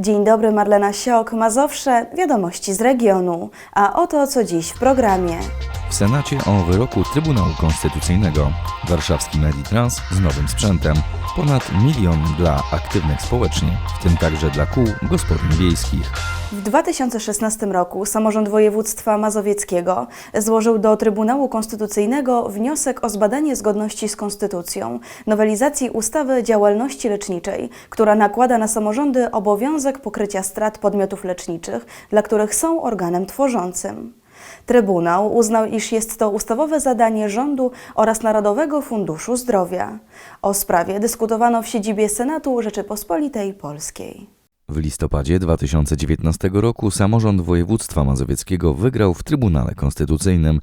Dzień dobry, Marlena Siok, Mazowsze, wiadomości z regionu. A oto co dziś w programie. W Senacie o wyroku Trybunału Konstytucyjnego. Warszawski Meditrans z nowym sprzętem. Ponad milion dla aktywnych społecznie, w tym także dla kół gospodyń wiejskich. W 2016 roku samorząd województwa mazowieckiego złożył do Trybunału Konstytucyjnego wniosek o zbadanie zgodności z konstytucją nowelizacji ustawy działalności leczniczej, która nakłada na samorządy obowiązek pokrycia strat podmiotów leczniczych, dla których są organem tworzącym. Trybunał uznał, iż jest to ustawowe zadanie rządu oraz Narodowego Funduszu Zdrowia. O sprawie dyskutowano w siedzibie Senatu Rzeczypospolitej Polskiej. W listopadzie 2019 roku samorząd województwa mazowieckiego wygrał w Trybunale Konstytucyjnym.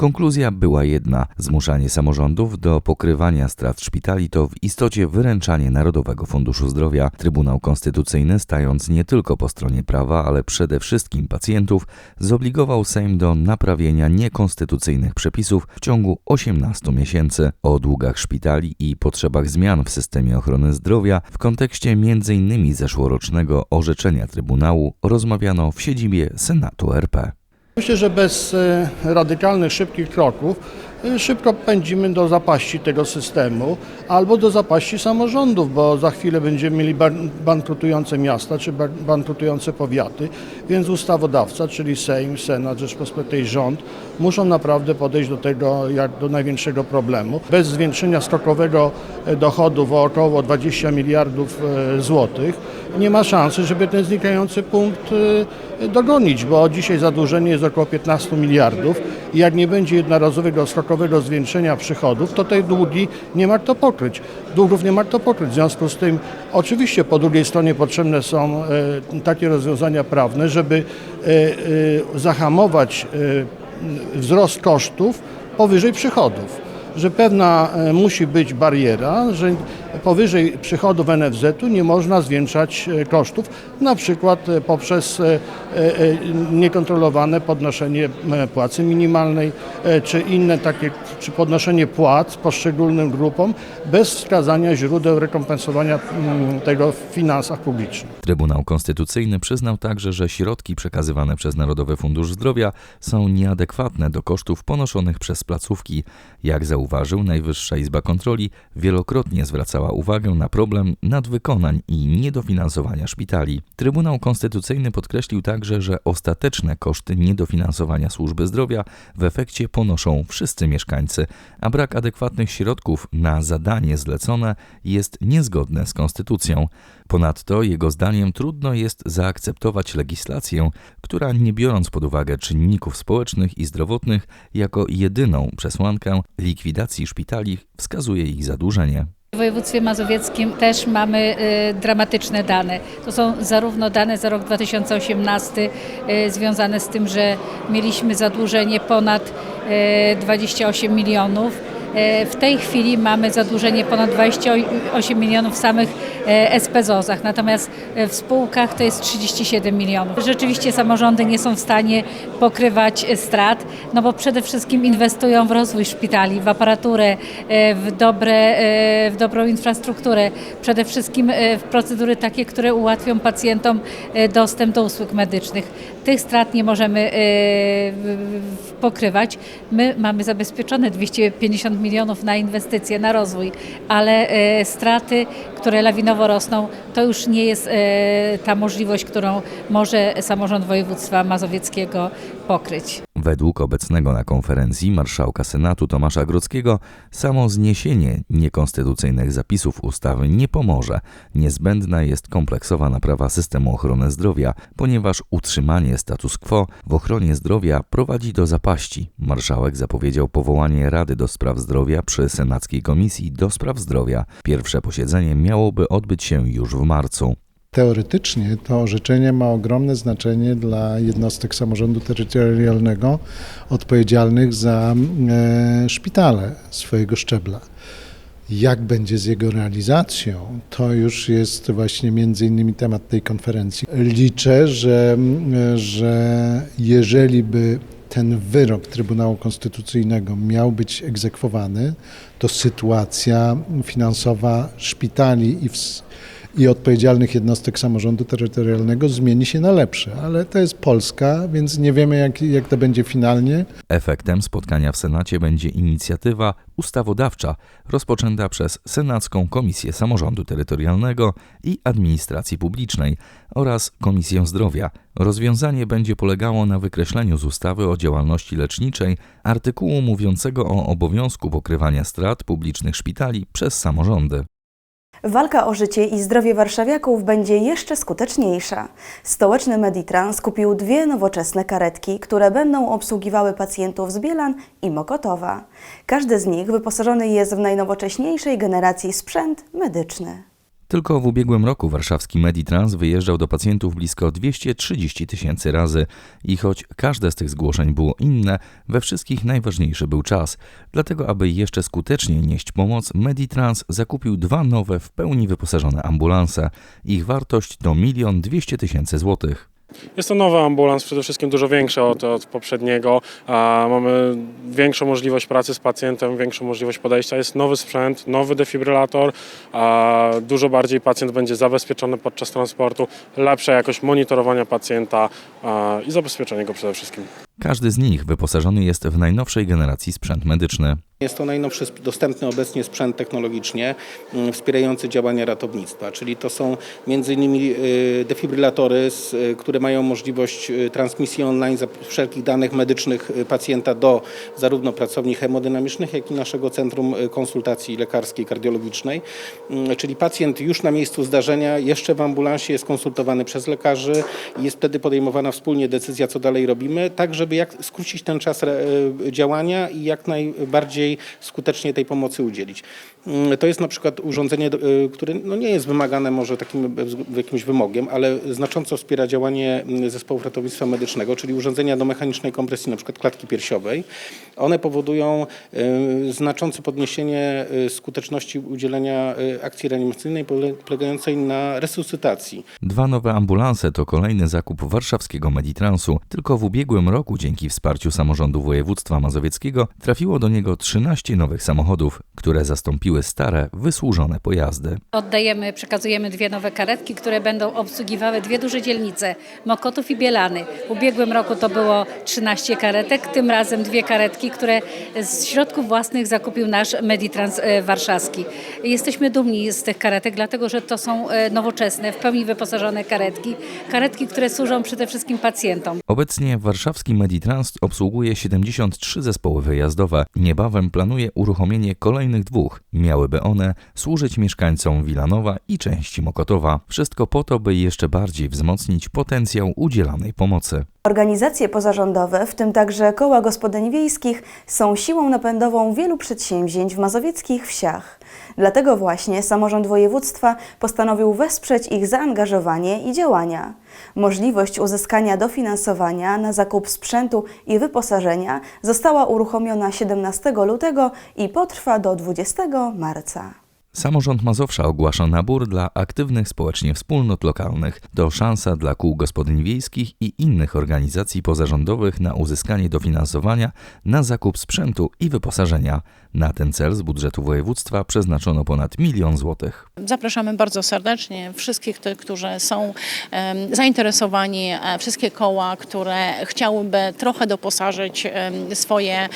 Konkluzja była jedna: zmuszanie samorządów do pokrywania strat szpitali to w istocie wyręczanie Narodowego Funduszu Zdrowia. Trybunał Konstytucyjny, stając nie tylko po stronie prawa, ale przede wszystkim pacjentów, zobligował Sejm do naprawienia niekonstytucyjnych przepisów w ciągu 18 miesięcy. O długach szpitali i potrzebach zmian w systemie ochrony zdrowia w kontekście m.in. zeszłorocznego orzeczenia Trybunału rozmawiano w siedzibie Senatu RP. Myślę, że bez e, radykalnych, szybkich kroków e, szybko pędzimy do zapaści tego systemu albo do zapaści samorządów, bo za chwilę będziemy mieli ban- bankrutujące miasta czy ba- bankrutujące powiaty, więc ustawodawca, czyli Sejm, Senat, Rzeczpospolitej rząd muszą naprawdę podejść do tego jak do największego problemu. Bez zwiększenia skokowego e, dochodów o około 20 miliardów złotych nie ma szansy, żeby ten znikający punkt e, dogonić, bo dzisiaj zadłużenie jest około 15 miliardów i jak nie będzie jednorazowego skokowego zwiększenia przychodów, to tej długi nie ma kto pokryć. Długów nie ma kto pokryć. W związku z tym oczywiście po drugiej stronie potrzebne są e, takie rozwiązania prawne, żeby e, zahamować wzrost kosztów powyżej przychodów że pewna musi być bariera, że powyżej przychodów NFZ-u nie można zwiększać e, kosztów, na przykład e, poprzez e, niekontrolowane podnoszenie płacy minimalnej, czy inne takie, czy podnoszenie płac poszczególnym grupom bez wskazania źródeł rekompensowania mm, tego w finansach publicznych. Trybunał Konstytucyjny przyznał także, że środki przekazywane przez Narodowy Fundusz Zdrowia są nieadekwatne do kosztów ponoszonych przez placówki. Jak zauważył, Najwyższa Izba Kontroli wielokrotnie zwracała uwagę na problem nadwykonań i niedofinansowania szpitali. Trybunał Konstytucyjny podkreślił także, że ostateczne koszty niedofinansowania służby zdrowia w efekcie ponoszą wszyscy mieszkańcy, a brak adekwatnych środków na zadanie zlecone jest niezgodne z konstytucją. Ponadto, jego zdaniem, trudno jest zaakceptować legislację, która nie biorąc pod uwagę czynników społecznych i zdrowotnych jako jedyną przesłankę likwidacji szpitali, wskazuje ich zadłużenie. W województwie mazowieckim też mamy y, dramatyczne dane. To są zarówno dane za rok 2018 y, związane z tym, że mieliśmy zadłużenie ponad y, 28 milionów. Y, W tej chwili mamy zadłużenie ponad 28 milionów w samych y, SPZOZ-ach, natomiast y, w spółkach to jest 37 milionów. Rzeczywiście samorządy nie są w stanie pokrywać strat, no bo przede wszystkim inwestują w rozwój szpitali, w aparaturę, w, dobre, w dobrą infrastrukturę, przede wszystkim w procedury takie, które ułatwią pacjentom dostęp do usług medycznych. Tych strat nie możemy pokrywać. My mamy zabezpieczone 250 milionów na inwestycje, na rozwój, ale y, straty, które lawinowo rosną, to już nie jest y, ta możliwość, którą może samorząd województwa mazowieckiego pokryć. Według obecnego na konferencji marszałka Senatu Tomasza Grodzkiego samo zniesienie niekonstytucyjnych zapisów ustawy nie pomoże. Niezbędna jest kompleksowa naprawa systemu ochrony zdrowia, ponieważ utrzymanie status quo w ochronie zdrowia prowadzi do zapaści. Marszałek zapowiedział powołanie Rady do Spraw Zdrowia przy Senackiej Komisji do Spraw Zdrowia. Pierwsze posiedzenie miałoby odbyć się już w marcu. Teoretycznie to orzeczenie ma ogromne znaczenie dla jednostek samorządu terytorialnego odpowiedzialnych za e, szpitale swojego szczebla. Jak będzie z jego realizacją, to już jest właśnie między innymi temat tej konferencji. Liczę, że, że jeżeli by ten wyrok Trybunału Konstytucyjnego miał być egzekwowany, to sytuacja finansowa szpitali i w, i odpowiedzialnych jednostek samorządu terytorialnego zmieni się na lepsze. Ale to jest Polska, więc nie wiemy, jak, jak to będzie finalnie. Efektem spotkania w Senacie będzie inicjatywa ustawodawcza rozpoczęta przez Senacką Komisję Samorządu Terytorialnego i Administracji Publicznej oraz Komisję Zdrowia. Rozwiązanie będzie polegało na wykreśleniu z ustawy o działalności leczniczej artykułu mówiącego o obowiązku pokrywania strat publicznych szpitali przez samorządy. Walka o życie i zdrowie warszawiaków będzie jeszcze skuteczniejsza. Stołeczny Meditrans kupił dwie nowoczesne karetki, które będą obsługiwały pacjentów z Bielan i Mokotowa. Każdy z nich wyposażony jest w najnowocześniejszej generacji sprzęt medyczny. Tylko w ubiegłym roku warszawski Meditrans wyjeżdżał do pacjentów blisko 230 tysięcy razy i choć każde z tych zgłoszeń było inne, we wszystkich najważniejszy był czas. Dlatego, aby jeszcze skuteczniej nieść pomoc, Meditrans zakupił dwa nowe, w pełni wyposażone ambulanse. Ich wartość to 1 200 tysięcy złotych. Jest to nowy ambulans, przede wszystkim dużo większy od, od poprzedniego. A mamy większą możliwość pracy z pacjentem, większą możliwość podejścia. Jest nowy sprzęt, nowy defibrylator. A dużo bardziej pacjent będzie zabezpieczony podczas transportu, lepsza jakość monitorowania pacjenta a, i zabezpieczenie go przede wszystkim. Każdy z nich wyposażony jest w najnowszej generacji sprzęt medyczny. Jest to najnowszy dostępny obecnie sprzęt technologicznie mm, wspierający działania ratownictwa, czyli to są m.in. y, defibrylatory, y, które mają możliwość y, transmisji online wszelkich danych medycznych pacjenta do zarówno pracowni hemodynamicznych, jak i naszego Centrum Konsultacji Lekarskiej Kardiologicznej. Mm, Czyli pacjent już na miejscu zdarzenia, jeszcze w ambulansie jest konsultowany przez lekarzy i jest wtedy podejmowana wspólnie decyzja, co dalej robimy, tak żeby jak skrócić ten czas re- y, działania i jak najbardziej skutecznie tej pomocy udzielić. Mm, To jest na przykład urządzenie, y, które no nie jest wymagane może takim jakimś wymogiem, ale znacząco wspiera działanie mm, zespołów ratownictwa medycznego, czyli urządzenia do mechanicznej kompresji, na przykład klatki piersiowej. One powodują y, znaczące podniesienie y, skuteczności udzielenia akcji reanimacyjnej pole- polegającej na resuscytacji. Dwa nowe ambulanse to kolejny zakup warszawskiego Meditransu. Tylko w ubiegłym roku dzięki wsparciu samorządu województwa mazowieckiego trafiło do niego 13 nowych samochodów, które zastąpiły stare, wysłużone pojazdy. Oddajemy, przekazujemy dwie nowe karetki, które będą obsługiwały dwie duże dzielnice, Mokotów i Bielany. W ubiegłym roku to było 13 karetek, tym razem dwie karetki, które z środków własnych zakupił nasz Meditrans e, warszawski. Jesteśmy dumni z tych karetek, dlatego że to są e, nowoczesne, w pełni wyposażone karetki. Karetki, które służą przede wszystkim pacjentom. Obecnie warszawski Meditrans obsługuje 73 zespoły wyjazdowe. Niebawem planuje uruchomienie kolejnych dwóch. Miałyby one służyć mieszkańcom Wilanowa i części Mokotowa. Wszystko po to, by jeszcze bardziej wzmocnić potencjał udzielanej pomocy. Organizacje pozarządowe, w tym także koła gospodyń wiejskich, są siłą napędową wielu przedsięwzięć w mazowieckich wsiach. Dlatego właśnie samorząd województwa postanowił wesprzeć ich zaangażowanie i działania. Możliwość uzyskania dofinansowania na zakup sprzętu i wyposażenia została uruchomiona 17 lutego i potrwa do 20 marca. Samorząd Mazowsza ogłasza nabór dla aktywnych społecznie wspólnot lokalnych. To szansa dla kół gospodyń wiejskich i innych organizacji pozarządowych na uzyskanie dofinansowania na zakup sprzętu i wyposażenia. Na ten cel z budżetu województwa przeznaczono ponad milion złotych. Zapraszamy bardzo serdecznie wszystkich tych, którzy są zainteresowani, e, wszystkie koła, które chciałyby trochę doposażyć swoje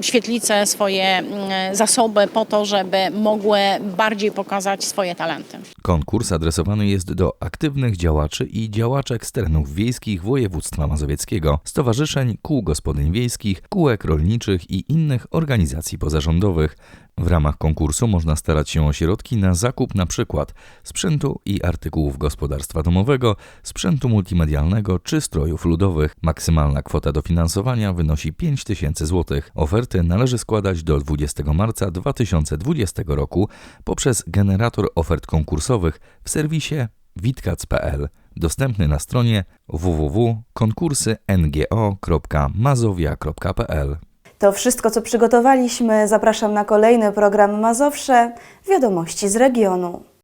świetlice, swoje mm, zasoby po to, żeby mogły bardziej pokazać swoje talenty. Konkurs adresowany jest do aktywnych działaczy i działaczek z terenów wiejskich województwa mazowieckiego, stowarzyszeń, kół gospodyń wiejskich, kółek rolniczych i innych organizacji pozarządowych. W ramach konkursu można starać się o środki na zakup np. sprzętu i artykułów gospodarstwa domowego, sprzętu multimedialnego czy strojów ludowych. Maksymalna kwota dofinansowania wynosi 5 tysięcy złotych. Oferty należy składać do 20 marca 2020 roku poprzez generator ofert konkursowych w serwisie witkac.pl, dostępny na stronie www.konkursy.ngo.mazowia.pl. To wszystko, co przygotowaliśmy. Zapraszam na kolejny program Mazowsze Wiadomości z regionu.